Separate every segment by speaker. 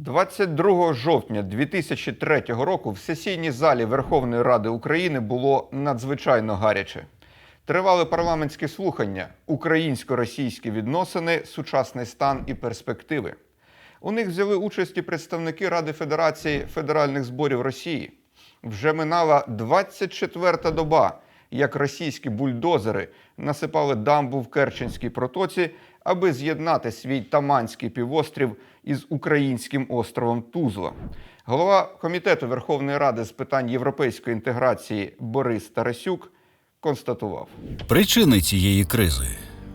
Speaker 1: 22 жовтня 2003 року в сесійній залі Верховної Ради України було надзвичайно гаряче. Тривали парламентські слухання, українсько-російські відносини, сучасний стан і перспективи. У них взяли участь і представники Ради Федерації Федеральних зборів Росії. Вже минала 24-та доба, як російські бульдозери насипали дамбу в Керченській протоці, аби з'єднати свій Таманський півострів із українським островом Тузла. Голова комітету Верховної Ради з питань європейської інтеграції Борис Тарасюк констатував.
Speaker 2: Причини цієї кризи: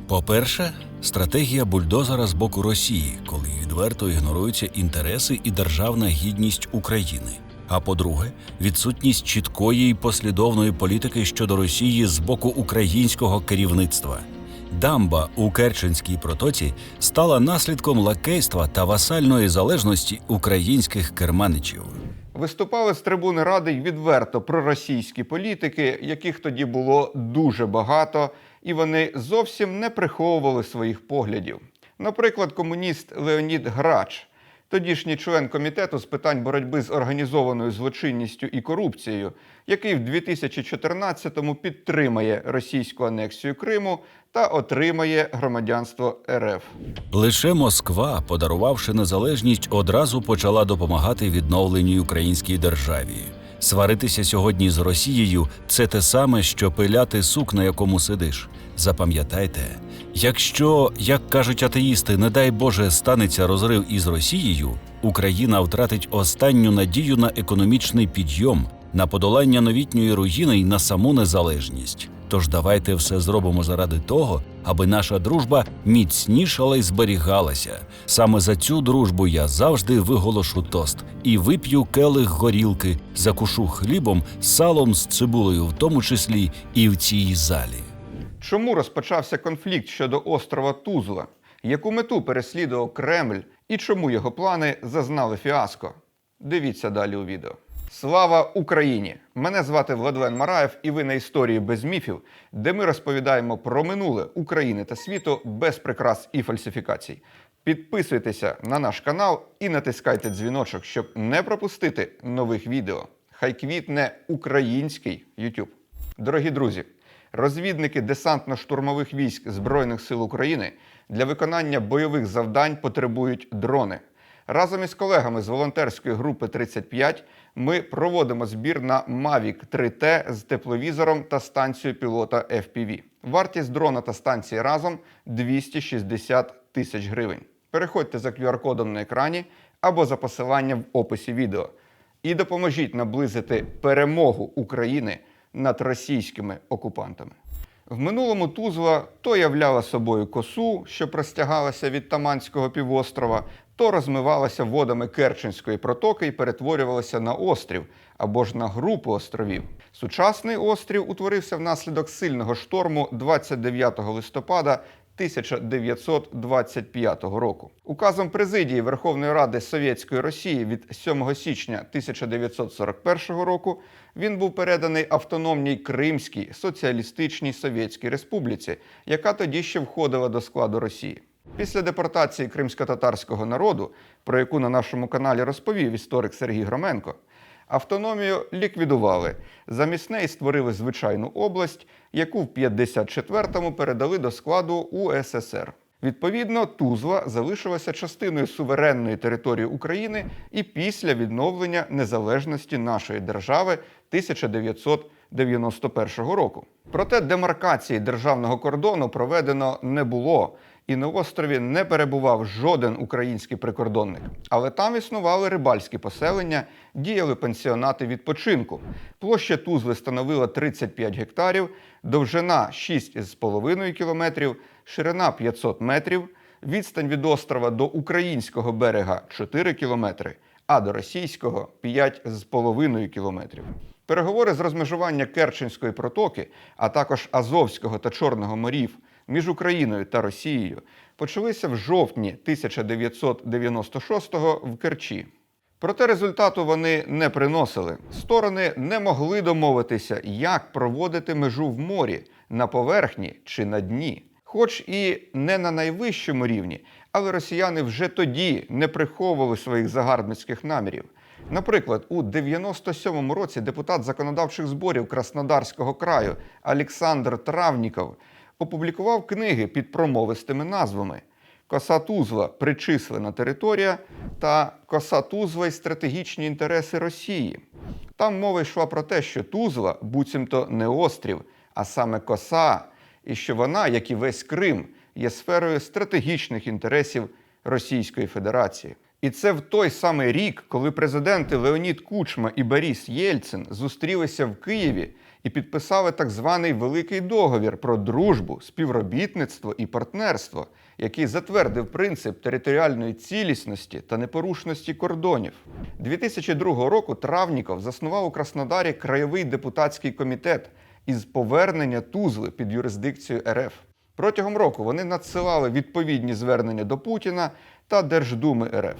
Speaker 2: по-перше, стратегія бульдозера з боку Росії, коли відверто ігноруються інтереси і державна гідність України. А по-друге, відсутність чіткої і послідовної політики щодо Росії з боку українського керівництва. Дамба у Керченській протоці стала наслідком лакейства та васальної залежності українських керманичів.
Speaker 1: Виступали з трибуни ради й відверто проросійські політики, яких тоді було дуже багато, і вони зовсім не приховували своїх поглядів. Наприклад, комуніст Леонід Грач, тодішній член комітету з питань боротьби з організованою злочинністю і корупцією, який в 2014-му підтримає російську анексію Криму та отримає громадянство РФ.
Speaker 2: Лише Москва, подарувавши незалежність, одразу почала допомагати відновленій українській державі. Сваритися сьогодні з Росією це те саме, що пиляти сук, на якому сидиш. Запам'ятайте, якщо, як кажуть атеїсти, не дай Боже, станеться розрив із Росією, Україна втратить останню надію на економічний підйом, на подолання новітньої руїни й на саму незалежність. Тож давайте все зробимо заради того, аби наша дружба міцнішала й зберігалася. Саме за цю дружбу я завжди виголошу тост і вип'ю келих горілки, закушу хлібом, салом з цибулею, в тому числі і в цій залі.
Speaker 1: Чому розпочався конфлікт щодо острова Тузла? Яку мету переслідував Кремль і чому його плани зазнали фіаско? Дивіться далі у відео. Слава Україні! Мене звати Владлен Мараєв, і ви на історії без міфів, де ми розповідаємо про минуле України та світу без прикрас і фальсифікацій. Підписуйтеся на наш канал і натискайте дзвіночок, щоб не пропустити нових відео. Хай квітне український YouTube. Дорогі друзі, розвідники десантно-штурмових військ Збройних сил України для виконання бойових завдань потребують дрони. Разом із колегами з волонтерської групи 35 ми проводимо збір на Mavic 3T з тепловізором та станцією пілота FPV. Вартість дрона та станції разом 260 тисяч гривень. Переходьте за QR-кодом на екрані або за посиланням в описі відео і допоможіть наблизити перемогу України над російськими окупантами. В минулому Тузла то являла собою косу, що простягалася від Таманського півострова, то розмивалася водами Керченської протоки і перетворювалася на острів або ж на групу островів. Сучасний острів утворився внаслідок сильного шторму 29 листопада 1925 року. Указом президії Верховної Ради Совєтської Росії від 7 січня 1941 року він був переданий автономній Кримській соціалістичній Совєтській Республіці, яка тоді ще входила до складу Росії. Після депортації кримсько-татарського народу, про яку на нашому каналі розповів історик Сергій Громенко, автономію ліквідували. Замість неї створили звичайну область, яку в 54-му передали до складу УССР. Відповідно, Тузла залишилася частиною суверенної території України і після відновлення незалежності нашої держави 1991 року. Проте демаркації державного кордону проведено не було, і на острові не перебував жоден український прикордонник. Але там існували рибальські поселення, діяли пансіонати відпочинку. Площа Тузли становила 35 гектарів, довжина 6,5 кілометрів, ширина 500 метрів, відстань від острова до українського берега 4 кілометри, а до російського 5,5 кілометрів. Переговори з розмежування Керченської протоки, а також Азовського та Чорного морів між Україною та Росією почалися в жовтні 1996-го в Керчі. Проте результату вони не приносили. Сторони не могли домовитися, як проводити межу в морі на поверхні чи на дні. Хоч і не на найвищому рівні, Але росіяни вже тоді не приховували своїх загарбницьких намірів. Наприклад, у 97-му році депутат законодавчих зборів Краснодарського краю Олександр Травніков опублікував книги під промовистими назвами Коса Тузла причислена територія та Коса Тузла й стратегічні інтереси Росії. Там мова йшла про те, що Тузла буцімто не острів, а саме коса, і що вона, як і весь Крим, є сферою стратегічних інтересів Російської Федерації. І це в той самий рік, коли президенти Леонід Кучма і Борис Єльцин зустрілися в Києві і підписали так званий Великий договір про дружбу, співробітництво і партнерство, який затвердив принцип територіальної цілісності та непорушності кордонів. 2002 року Травніков заснував у Краснодарі краєвий депутатський комітет із повернення Тузли під юрисдикцію РФ. Протягом року вони надсилали відповідні звернення до Путіна та Держдуми РФ.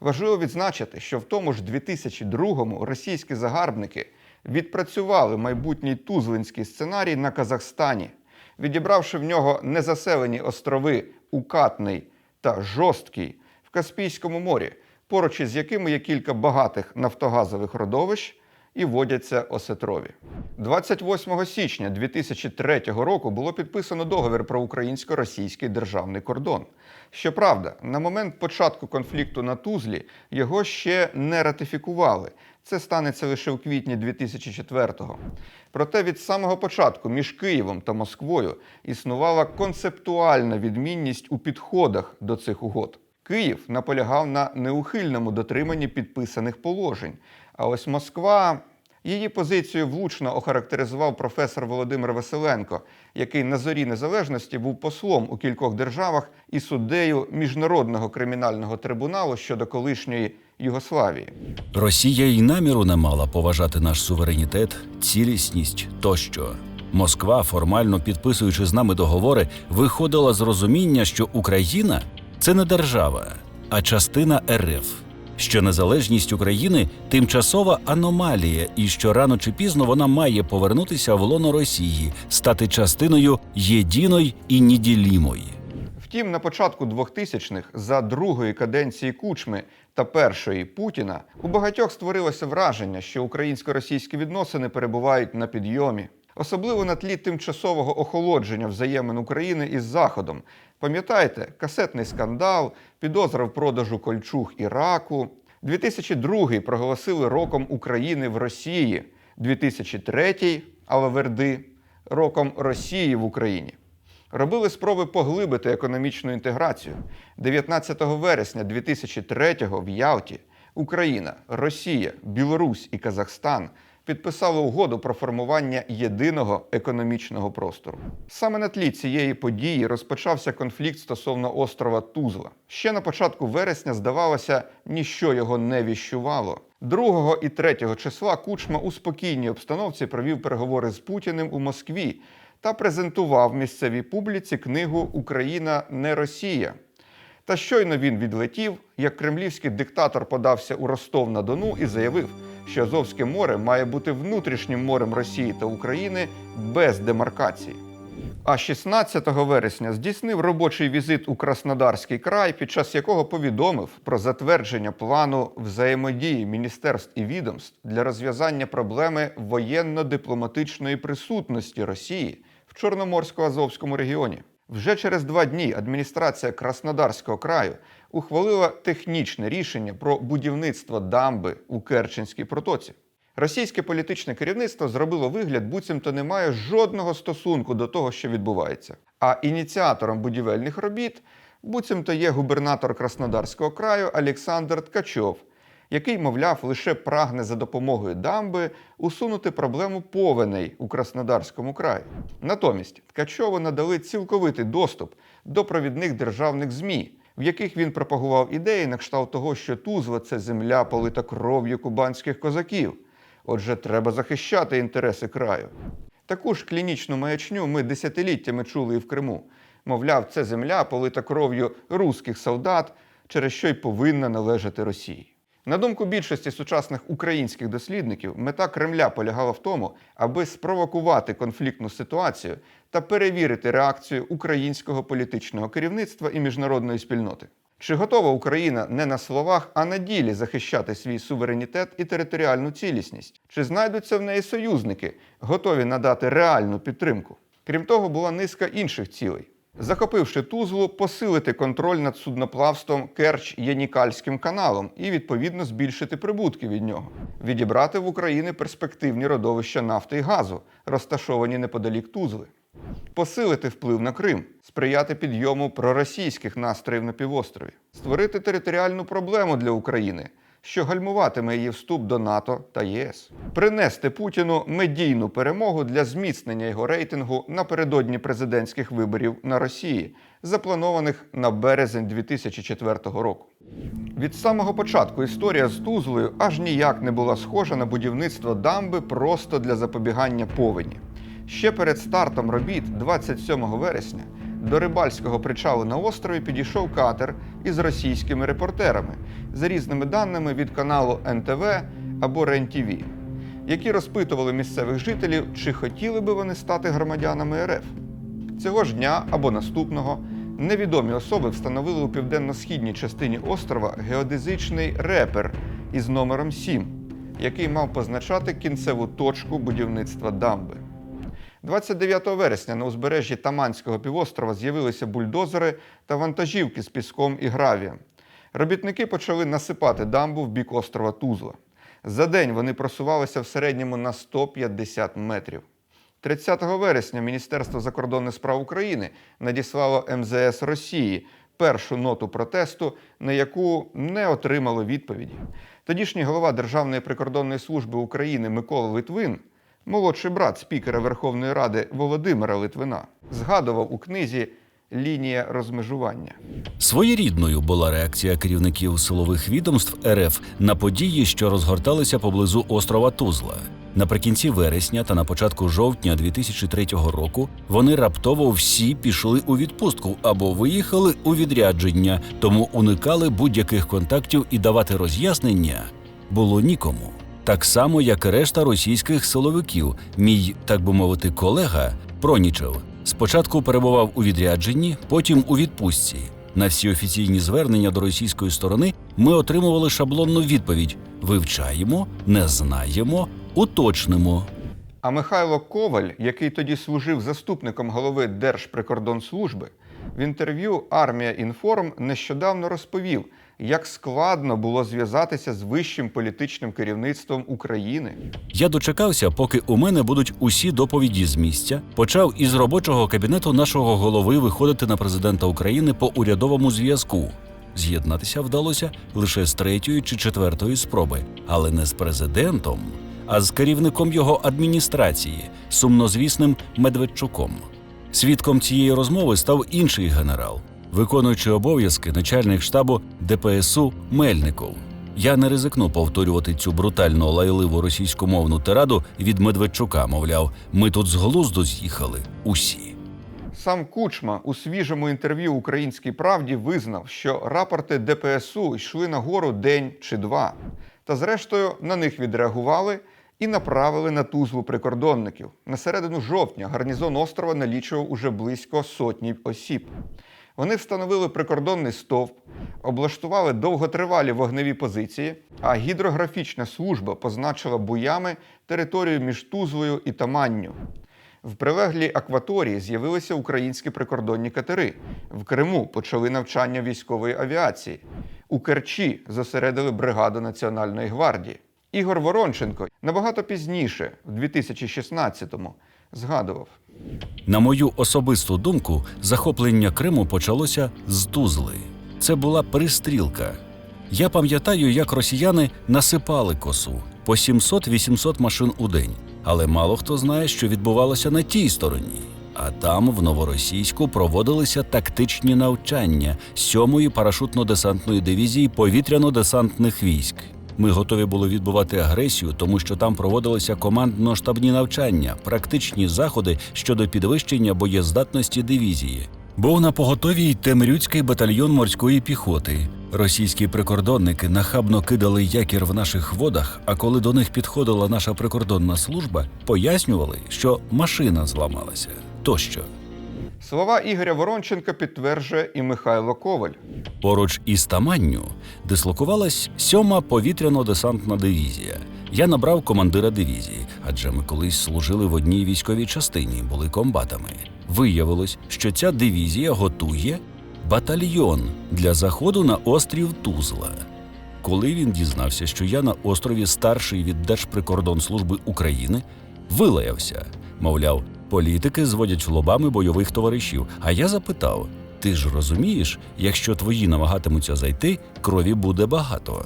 Speaker 1: Важливо відзначити, що в тому ж 2002-му російські загарбники відпрацювали майбутній тузлинський сценарій на Казахстані, відібравши в нього незаселені острови Укатний та Жорсткий в Каспійському морі, поруч із якими є кілька багатих нафтогазових родовищ і водяться осетрові. 28 січня 2003 року було підписано договір про українсько-російський державний кордон. Щоправда, на момент початку конфлікту на Тузлі його ще не ратифікували. Це станеться лише в квітні 2004-го. Проте від самого початку між Києвом та Москвою існувала концептуальна відмінність у підходах до цих угод. Київ наполягав на неухильному дотриманні підписаних положень. А ось Москва її позицію влучно охарактеризував професор Володимир Василенко, який на зорі незалежності був послом у кількох державах і суддею міжнародного кримінального трибуналу щодо колишньої Югославії.
Speaker 2: Росія й наміру не мала поважати наш суверенітет, цілісність тощо. Москва, формально підписуючи з нами договори, виходила з розуміння, що Україна це не держава, а частина РФ. Що незалежність України тимчасова аномалія, і що рано чи пізно вона має повернутися в лоно Росії, стати частиною єдиної і неділімої.
Speaker 1: Втім, на початку 2000-х, за другої каденції Кучми та першої Путіна, у багатьох створилося враження, що українсько-російські відносини перебувають на підйомі. Особливо на тлі тимчасового охолодження взаємин України із Заходом. Пам'ятаєте, касетний скандал, підозра в продажу кольчуг Іраку. 2002 проголосили роком України в Росії, 2003 але верди роком Росії в Україні. Робили спроби поглибити економічну інтеграцію. 19 вересня 2003-го в Ялті Україна, Росія, Білорусь і Казахстан підписали угоду про формування єдиного економічного простору. Саме на тлі цієї події розпочався конфлікт стосовно острова Тузла. Ще на початку вересня, здавалося, ніщо його не віщувало. 2 і 3 числа Кучма у спокійній обстановці провів переговори з Путіним у Москві та презентував місцевій публіці книгу Україна не Росія. Та щойно він відлетів, як кремлівський диктатор подався у Ростов на Дону і заявив, що Азовське море має бути внутрішнім морем Росії та України без демаркації. А 16 вересня здійснив робочий візит у Краснодарський край, під час якого повідомив про затвердження плану взаємодії міністерств і відомств для розв'язання проблеми воєнно-дипломатичної присутності Росії в Чорноморсько-Азовському регіоні. Вже через два дні адміністрація Краснодарського краю ухвалила технічне рішення про будівництво дамби у Керченській протоці. Російське політичне керівництво зробило вигляд, буцімто не має жодного стосунку до того, що відбувається. А ініціатором будівельних робіт буцімто є губернатор Краснодарського краю Олександр Ткачов, який, мовляв, лише прагне за допомогою дамби усунути проблему повеней у Краснодарському краї. Натомість Ткачову надали цілковитий доступ до провідних державних ЗМІ, в яких він пропагував ідеї на кшталт того, що Тузла це земля полита кров'ю кубанських козаків. Отже, треба захищати інтереси краю. Таку ж клінічну маячню ми десятиліттями чули і в Криму. Мовляв, це земля полита кров'ю руських солдат, через що й повинна належати Росії. На думку більшості сучасних українських дослідників, мета Кремля полягала в тому, аби спровокувати конфліктну ситуацію та перевірити реакцію українського політичного керівництва і міжнародної спільноти. Чи готова Україна не на словах, а на ділі захищати свій суверенітет і територіальну цілісність? Чи знайдуться в неї союзники, готові надати реальну підтримку? Крім того, була низка інших цілей. Захопивши Тузлу, посилити контроль над судноплавством Керч-Янікальським каналом і відповідно збільшити прибутки від нього, відібрати в Україні перспективні родовища нафти і газу, розташовані неподалік Тузли, посилити вплив на Крим, сприяти підйому проросійських настроїв на півострові, створити територіальну проблему для України, що гальмуватиме її вступ до НАТО та ЄС, принести Путіну медійну перемогу для зміцнення його рейтингу напередодні президентських виборів на Росії, запланованих на березень 2004 року. Від самого початку історія з Тузлою аж ніяк не була схожа на будівництво дамби просто для запобігання повені. Ще перед стартом робіт, 27 вересня, до рибальського причалу на острові підійшов катер із російськими репортерами за різними даними від каналу НТВ або РЕН-ТВ, які розпитували місцевих жителів, чи хотіли би вони стати громадянами РФ. Цього ж дня або наступного невідомі особи встановили у південно-східній частині острова геодезичний репер із номером 7, який мав позначати кінцеву точку будівництва дамби. 29 вересня на узбережжі Таманського півострова з'явилися бульдозери та вантажівки з піском і гравієм. Робітники почали насипати дамбу в бік острова Тузла. За день вони просувалися в середньому на 150 метрів. 30 вересня Міністерство закордонних справ України надіслало МЗС Росії першу ноту протесту, на яку не отримало відповіді. Тодішній голова Державної прикордонної служби України Микола Литвин, молодший брат спікера Верховної Ради Володимира Литвина, згадував у книзі Лінія розмежування.
Speaker 2: Своєрідною була реакція керівників силових відомств РФ на події, що розгорталися поблизу острова Тузла. Наприкінці вересня та на початку жовтня 2003 року вони раптово всі пішли у відпустку або виїхали у відрядження, тому уникали будь-яких контактів і давати роз'яснення було нікому. Так само, як і решта російських силовиків, мій, так би мовити, колега Пронічев спочатку перебував у відрядженні, потім у відпустці. На всі офіційні звернення до російської сторони ми отримували шаблонну відповідь: вивчаємо, не знаємо, уточнимо.
Speaker 1: А Михайло Коваль, який тоді служив заступником голови Держприкордонслужби, в інтерв'ю Армія Інформ нещодавно розповів, як складно було зв'язатися з вищим політичним керівництвом України.
Speaker 2: Я дочекався, поки у мене будуть усі доповіді з місця. Почав із робочого кабінету нашого голови виходити на президента України по урядовому зв'язку. З'єднатися вдалося лише з третьої чи четвертої спроби, але не з президентом, а з керівником його адміністрації, сумнозвісним Медведчуком. Свідком цієї розмови став інший генерал, виконуючи обов'язки начальник штабу ДПСУ Мельников. Я не ризикну повторювати цю брутально лайливу російськомовну тираду від Медведчука, мовляв, ми тут з глузду з'їхали усі.
Speaker 1: Сам Кучма у свіжому інтерв'ю Українській правді визнав, що рапорти ДПСУ йшли нагору день чи два. Та зрештою на них відреагували і направили на тузлу прикордонників. На середину жовтня гарнізон острова налічував уже близько сотні осіб. Вони встановили прикордонний стовп, облаштували довготривалі вогневі позиції, а гідрографічна служба позначила буями територію між Тузлою і Таманню. В прилеглій акваторії з'явилися українські прикордонні катери. В Криму почали навчання військової авіації. У Керчі зосередили бригаду Національної гвардії. Ігор Воронченко набагато пізніше, в 2016-му, згадував.
Speaker 2: На мою особисту думку, захоплення Криму почалося з Тузли. Це була перестрілка. Я пам'ятаю, як росіяни насипали косу по 700-800 машин у день, але мало хто знає, що відбувалося на тій стороні. А там, в новоросійську, проводилися тактичні навчання 7-ї парашутно-десантної дивізії повітряно-десантних військ. Ми готові були відбувати агресію, тому що там проводилися командно-штабні навчання, практичні заходи щодо підвищення боєздатності дивізії. Був на поготові й Темрюцький батальйон морської піхоти. Російські прикордонники нахабно кидали якір в наших водах, а коли до них підходила наша прикордонна служба, пояснювали, що машина зламалася тощо.
Speaker 1: Слова Ігоря Воронченка підтверджує і Михайло Коваль.
Speaker 2: Поруч із Таманню дислокувалась сьома повітряно-десантна дивізія. Я набрав командира дивізії, адже ми колись служили в одній військовій частині, були комбатами. Виявилось, що ця дивізія готує батальйон для заходу на острів Тузла. Коли він дізнався, що я на острові старший від Держприкордонслужби України, вилаявся. Мовляв, політики зводять лобами бойових товаришів. А я запитав: ти ж розумієш, якщо твої намагатимуться зайти, крові буде багато.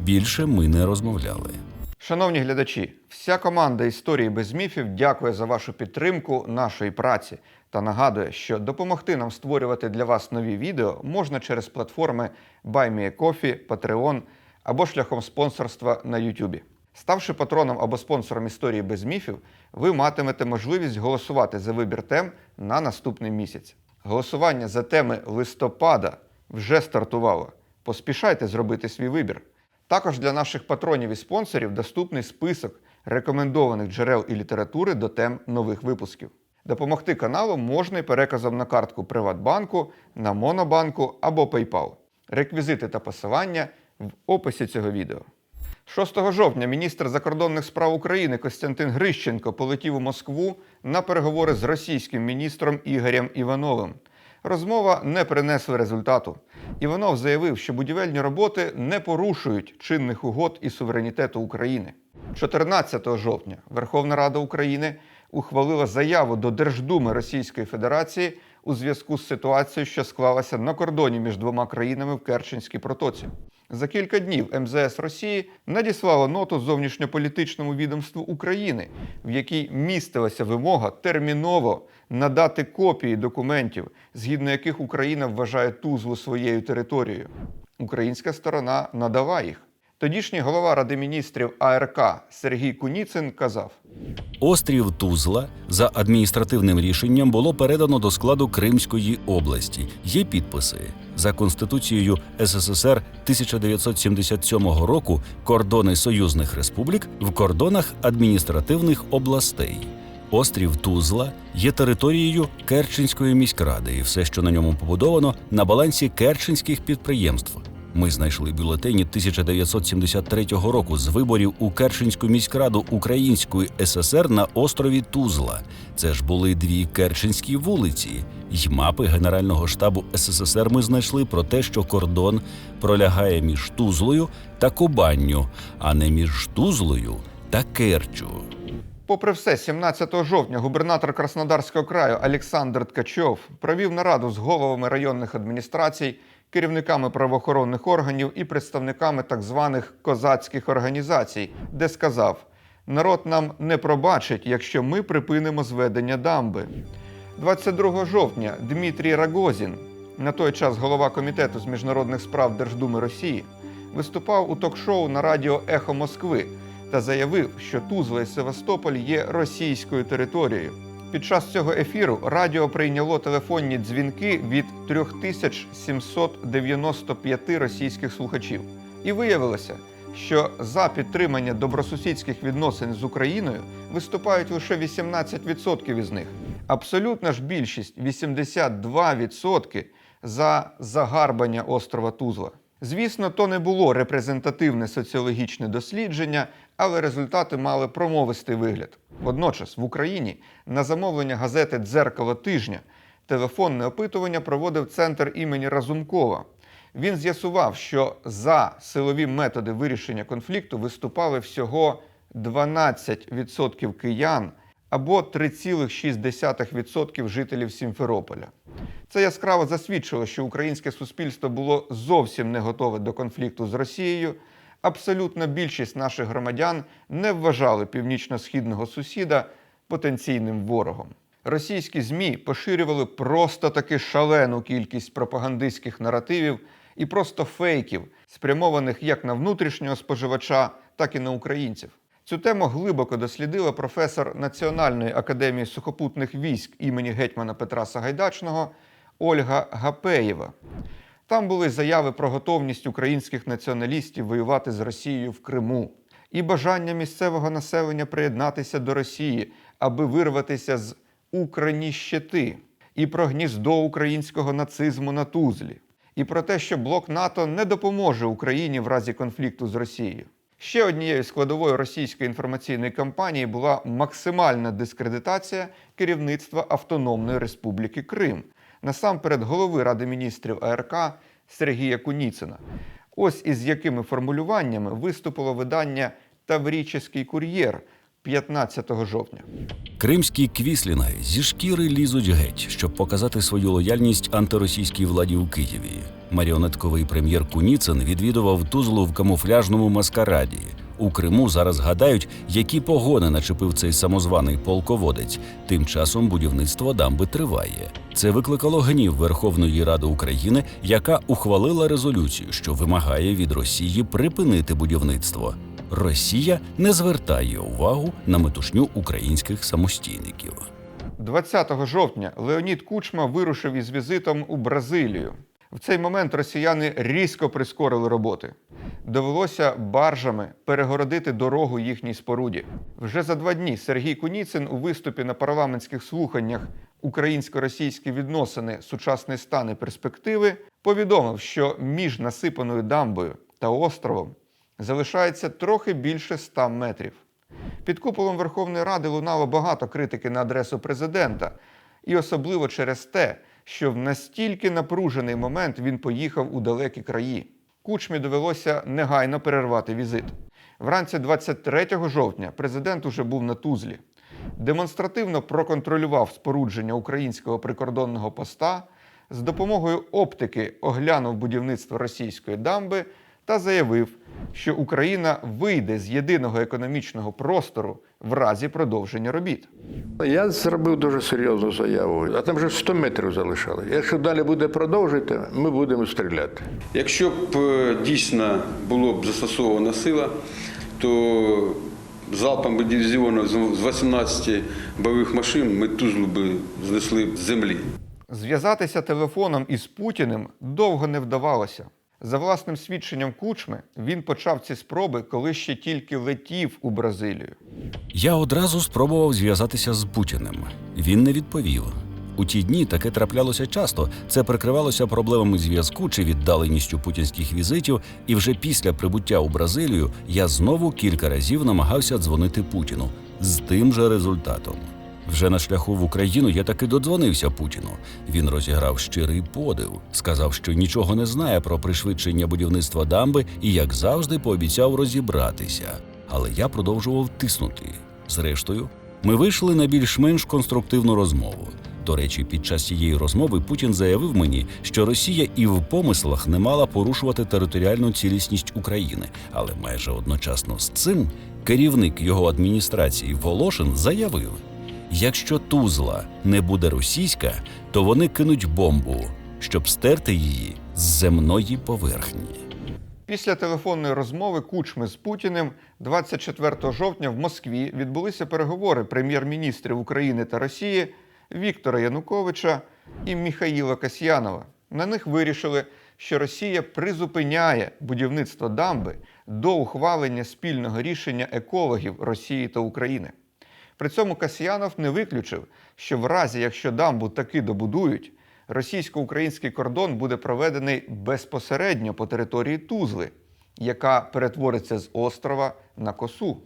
Speaker 2: Більше ми не розмовляли.
Speaker 1: Шановні глядачі, вся команда історії без міфів дякує за вашу підтримку нашої праці та нагадує, що допомогти нам створювати для вас нові відео можна через платформи BuyMeACoffee, Patreon або шляхом спонсорства на YouTube. Ставши патроном або спонсором історії без міфів, ви матимете можливість голосувати за вибір тем на наступний місяць. Голосування за теми листопада вже стартувало. Поспішайте зробити свій вибір. Також для наших патронів і спонсорів доступний список рекомендованих джерел і літератури до тем нових випусків. Допомогти каналу можна і переказом на картку Приватбанку, на Монобанку або PayPal. Реквізити та посилання в описі цього відео. 6 жовтня міністр закордонних справ України Костянтин Грищенко полетів у Москву на переговори з російським міністром Ігорем Івановим. Розмова не принесла результату. Іванов заявив, що будівельні роботи не порушують чинних угод і суверенітету України. 14 жовтня Верховна Рада України ухвалила заяву до Держдуми Російської Федерації у зв'язку з ситуацією, що склалася на кордоні між двома країнами в Керченській протоці. За кілька днів МЗС Росії надіслало ноту зовнішньополітичному відомству України, в якій містилася вимога терміново надати копії документів, згідно яких Україна вважає Тузлу своєю територією. Українська сторона надала їх. Тодішній голова Ради міністрів АРК Сергій Куніцин казав:
Speaker 2: Острів Тузла за адміністративним рішенням було передано до складу Кримської області. Є підписи. За Конституцією СССР 1977 року кордони союзних республік в кордонах адміністративних областей. Острів Тузла є територією Керченської міськради, і все, що на ньому побудовано, на балансі керченських підприємств. Ми знайшли бюлетені 1973 року з виборів у Керченську міськраду Української ССР на острові Тузла. Це ж були дві Керченські вулиці. Й мапи Генерального штабу СССР ми знайшли про те, що кордон пролягає між Тузлою та Кубанню, а не між Тузлою та Керчу.
Speaker 1: Попри все, 17 жовтня губернатор Краснодарського краю Олександр Ткачов провів нараду з головами районних адміністрацій, керівниками правоохоронних органів і представниками так званих козацьких організацій, де сказав: народ нам не пробачить, якщо ми припинимо зведення дамби. 22 жовтня Дмитрій Рагозін, на той час голова комітету з міжнародних справ Держдуми Росії, виступав у ток-шоу на радіо Ехо Москви та заявив, що Тузла і Севастополь є російською територією. Під час цього ефіру радіо прийняло телефонні дзвінки від 3795 російських слухачів. І виявилося, що за підтримання добросусідських відносин з Україною виступають лише 18% із них. Абсолютна ж більшість 82% за загарбання острова Тузла. Звісно, то не було репрезентативне соціологічне дослідження, але результати мали промовистий вигляд. Водночас в Україні на замовлення газети Дзеркало тижня телефонне опитування проводив центр імені Разумкова. Він з'ясував, що за силові методи вирішення конфлікту виступали всього 12% киян або 3,6% жителів Сімферополя. Це яскраво засвідчило, що українське суспільство було зовсім не готове до конфлікту з Росією. Абсолютна більшість наших громадян не вважали північно-східного сусіда потенційним ворогом. Російські ЗМІ поширювали просто таки шалену кількість пропагандистських наративів і просто фейків, спрямованих як на внутрішнього споживача, так і на українців. Цю тему глибоко дослідила професор Національної академії сухопутних військ імені гетьмана Петра Сагайдачного Ольга Гапеєва. Там були заяви про готовність українських націоналістів воювати з Росією в Криму і бажання місцевого населення приєднатися до Росії, аби вирватися з Україніщети, і про гніздо українського нацизму на Тузлі, і про те, що блок НАТО не допоможе Україні в разі конфлікту з Росією. Ще однією складовою російської інформаційної кампанії була максимальна дискредитація керівництва Автономної Республіки Крим, насамперед голови Ради міністрів АРК Сергія Куніцина. Ось із якими формулюваннями виступило видання Тавріческий кур'єр 15 жовтня.
Speaker 2: Кримські квіслінги зі шкіри лізуть геть, щоб показати свою лояльність антиросійській владі у Києві. Маріонетковий прем'єр Куніцин відвідував Тузлу в камуфляжному маскараді. У Криму зараз гадають, які погони начепив цей самозваний полководець. Тим часом будівництво дамби триває. Це викликало гнів Верховної Ради України, яка ухвалила резолюцію, що вимагає від Росії припинити будівництво. Росія не звертає увагу на метушню українських самостійників.
Speaker 1: 20 жовтня Леонід Кучма вирушив із візитом у Бразилію. В цей момент росіяни різко прискорили роботи. Довелося баржами перегородити дорогу їхній споруді. Вже за два дні Сергій Куніцин у виступі на парламентських слуханнях Українсько-російські відносини, сучасний стан і перспективи повідомив, що між насипаною дамбою та островом залишається трохи більше 100 метрів. Під куполом Верховної Ради лунало багато критики на адресу президента, і особливо через те, що в настільки напружений момент він поїхав у далекі краї. Кучмі довелося негайно перервати візит. Вранці 23 жовтня президент уже був на Тузлі. Демонстративно проконтролював спорудження українського прикордонного поста, з допомогою оптики оглянув будівництво російської дамби та заявив, що Україна вийде з єдиного економічного простору в разі продовження робіт.
Speaker 3: Я зробив дуже серйозну заяву, а там вже 100 метрів залишали. Якщо далі буде продовжити, ми будемо стріляти.
Speaker 4: Якщо б е, дійсно було б застосована сила, то залпом би дивізіону з 18 бойових машин ми Тузлу би знесли з землі.
Speaker 1: Зв'язатися телефоном із Путіним довго не вдавалося. За власним свідченням Кучми, він почав ці спроби, коли ще тільки летів у Бразилію.
Speaker 2: Я одразу спробував зв'язатися з Путіним. Він не відповів. У ті дні таке траплялося часто. Це прикривалося проблемами зв'язку чи віддаленістю путінських візитів. І вже після прибуття у Бразилію я знову кілька разів намагався дзвонити Путіну з тим же результатом. Вже на шляху в Україну я таки додзвонився Путіну. Він розіграв щирий подив, сказав, що нічого не знає про пришвидшення будівництва дамби і, як завжди, пообіцяв розібратися. Але я продовжував тиснути. Зрештою, ми вийшли на більш-менш конструктивну розмову. До речі, під час цієї розмови Путін заявив мені, що Росія і в помислах не мала порушувати територіальну цілісність України, але майже одночасно з цим керівник його адміністрації Волошин заявив: якщо Тузла не буде російська, то вони кинуть бомбу, щоб стерти її з земної поверхні.
Speaker 1: Після телефонної розмови Кучми з Путіним 24 жовтня в Москві відбулися переговори прем'єр-міністрів України та Росії Віктора Януковича і Міхаїла Касьянова. На них вирішили, що Росія призупиняє будівництво дамби до ухвалення спільного рішення екологів Росії та України. При цьому Касьянов не виключив, що в разі, якщо дамбу таки добудують, російсько-український кордон буде проведений безпосередньо по території Тузли, яка перетвориться з острова на косу.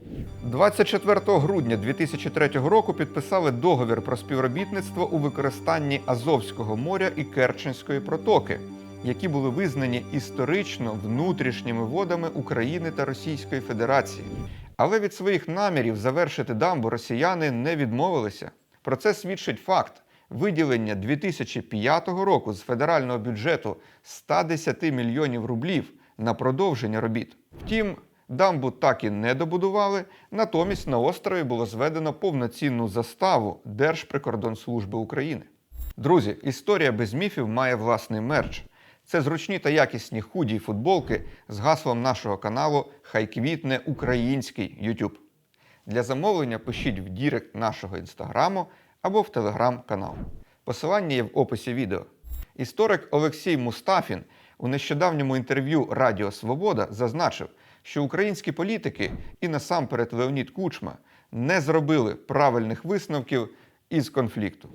Speaker 1: 24 грудня 2003 року підписали договір про співробітництво у використанні Азовського моря і Керченської протоки, які були визнані історично внутрішніми водами України та Російської Федерації. Але від своїх намірів завершити дамбу росіяни не відмовилися. Про це свідчить факт виділення 2005 року з федерального бюджету 110 мільйонів рублів на продовження робіт. Втім, дамбу так і не добудували. Натомість на острові було зведено повноцінну заставу Держприкордонслужби України. Друзі, історія без міфів має власний мерч. Це зручні та якісні худі й футболки з гаслом нашого каналу Хай квітне український YouTube. Для замовлення пишіть в дірект нашого інстаграму або в телеграм-канал. Посилання є в описі відео. Історик Олексій Мустафін у нещодавньому інтерв'ю Радіо Свобода зазначив, що українські політики і насамперед Леонід Кучма не зробили правильних висновків із конфлікту.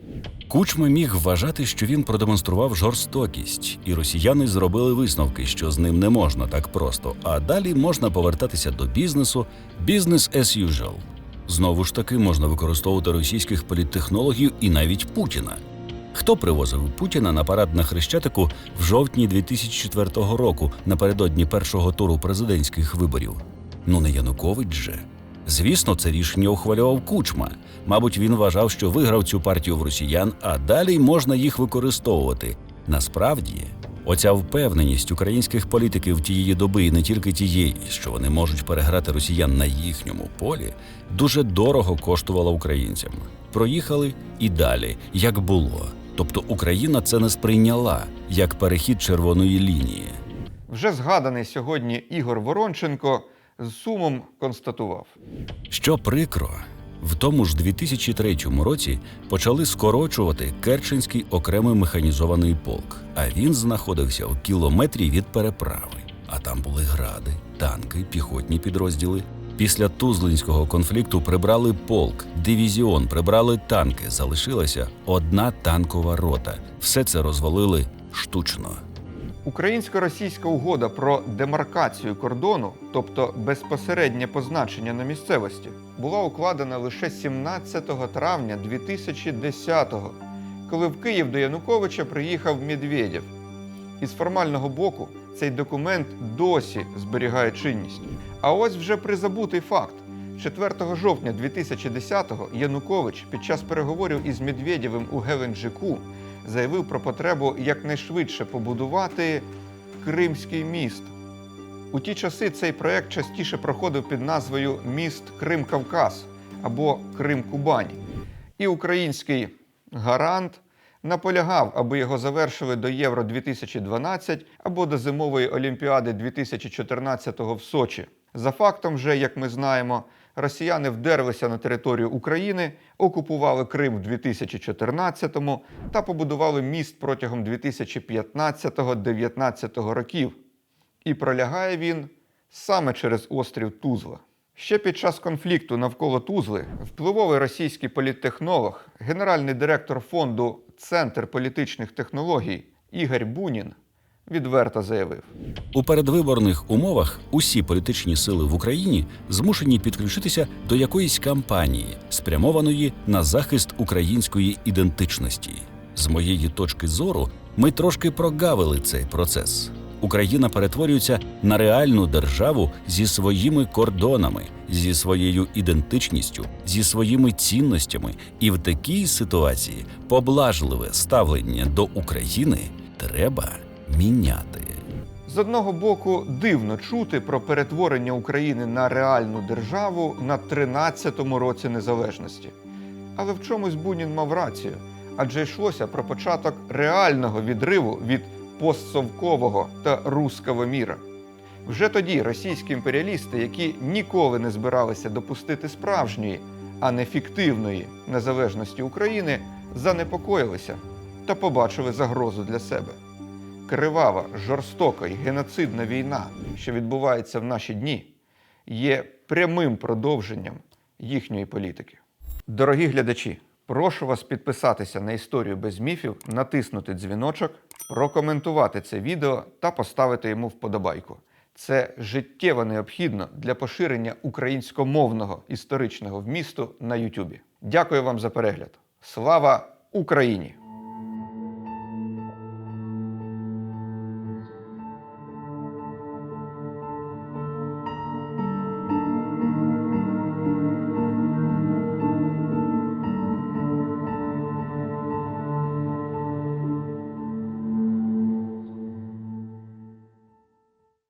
Speaker 2: Кучма міг вважати, що він продемонстрував жорстокість, і росіяни зробили висновки, що з ним не можна так просто. А далі можна повертатися до бізнесу, бізнес as usual. Знову ж таки, можна використовувати російських політтехнологів і навіть Путіна. Хто привозив Путіна на парад на Хрещатику в жовтні 2004 року напередодні першого туру президентських виборів? Ну не Янукович же. Звісно, це рішення ухвалював Кучма. Мабуть, він вважав, що виграв цю партію в росіян, а далі можна їх використовувати. Насправді, оця впевненість українських політиків тієї доби, і не тільки тієї, що вони можуть переграти росіян на їхньому полі, дуже дорого коштувала українцям. Проїхали і далі, як було. Тобто Україна це не сприйняла як перехід червоної лінії.
Speaker 1: Вже згаданий сьогодні Ігор Воронченко з сумом констатував.
Speaker 2: Що прикро, в тому ж 2003 році почали скорочувати Керченський окремий механізований полк, а він знаходився в кілометрі від переправи. А там були гради, танки, піхотні підрозділи. Після Тузлинського конфлікту прибрали полк, дивізіон, прибрали танки. Залишилася одна танкова рота. Все це розвалили штучно.
Speaker 1: Українсько-російська угода про демаркацію кордону, тобто безпосереднє позначення на місцевості, була укладена лише 17 травня 2010-го, коли в Київ до Януковича приїхав Медведєв. Із формального боку цей документ досі зберігає чинність. А ось вже призабутий факт. 4 жовтня 2010-го Янукович під час переговорів із Медведєвим у Геленджику заявив про потребу якнайшвидше побудувати Кримський міст. У ті часи цей проект частіше проходив під назвою Міст Крим-Кавказ або Крим-Кубань. І український гарант наполягав, аби його завершили до Євро 2012 або до зимової Олімпіади 2014 в Сочі. За фактом, вже, як ми знаємо, росіяни вдерлися на територію України, окупували Крим в 2014-му та побудували міст протягом 2015-19 років. І пролягає він саме через острів Тузла. Ще під час конфлікту навколо Тузли впливовий російський політтехнолог, генеральний директор фонду Центр політичних технологій Ігор Бунін відверто заявив.
Speaker 2: У передвиборних умовах усі політичні сили в Україні змушені підключитися до якоїсь кампанії, спрямованої на захист української ідентичності. З моєї точки зору, ми трошки прогавили цей процес. Україна перетворюється на реальну державу зі своїми кордонами, зі своєю ідентичністю, зі своїми цінностями, і в такій ситуації поблажливе ставлення до України треба міняти.
Speaker 1: З одного боку, дивно чути про перетворення України на реальну державу на 13-му році незалежності. Але в чомусь Бунін мав рацію, адже йшлося про початок реального відриву від постсовкового та руского міра. Вже тоді російські імперіалісти, які ніколи не збиралися допустити справжньої, а не фіктивної незалежності України, занепокоїлися та побачили загрозу для себе. Кривава, жорстока і геноцидна війна, що відбувається в наші дні, є прямим продовженням їхньої політики. Дорогі глядачі, прошу вас підписатися на історію без міфів, натиснути дзвіночок, прокоментувати це відео та поставити йому вподобайку. Це життєво необхідно для поширення українськомовного історичного вмісту на Ютубі. Дякую вам за перегляд. Слава Україні!